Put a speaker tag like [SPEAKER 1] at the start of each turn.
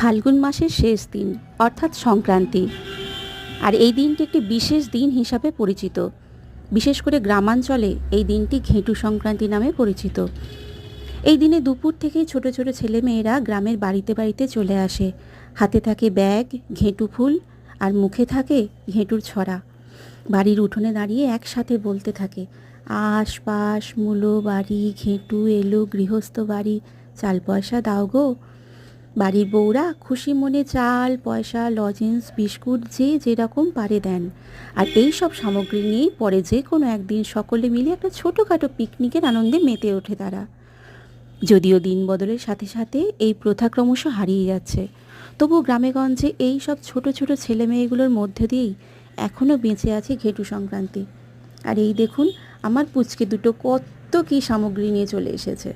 [SPEAKER 1] ফাল্গুন মাসের শেষ দিন, অর্থাৎ সংক্রান্তি। আর এই দিনটি একটি বিশেষ দিন হিসাবে পরিচিত। বিশেষ করে গ্রামাঞ্চলে এই দিনটি ঘেঁটু সংক্রান্তি নামে পরিচিত। এই দিনে দুপুর থেকেই ছোট ছোট ছেলেমেয়েরা গ্রামের বাড়িতে বাড়িতে চলে আসে। হাতে থাকে ব্যাগ, ঘেঁটু ফুল আর মুখে থাকে ঘেঁটুর ছড়া। বাড়ির উঠোনে দাঁড়িয়ে একসাথে বলতে থাকে আশপাশ মূলো, বাড়ি, ঘেঁটু, এলো, গৃহস্থ বাড়ি, চাল পয়সা দাও গো। বাড়ির বউরা খুশি মনে চাল, পয়সা লজেন্স বিস্কুট যে যেরকম পারে দেন। আর এই সব সামগ্রী নিয়েই পরে যে কোনো একদিন সকলে মিলে একটা ছোটোখাটো পিকনিকের আনন্দে মেতে ওঠে তারা। যদিও দিন বদলের সাথে সাথে এই প্রথা ক্রমশ হারিয়ে যাচ্ছে। তবু গ্রামেগঞ্জে এই সব ছোট ছোট ছেলে মেয়েগুলোর মধ্যে দিয়েই এখনও বেঁচে আছে ঘেটু সংক্রান্তি। আর এই দেখুন, আমার পুচকে দুটো কত কী সামগ্রী নিয়ে চলে এসেছে।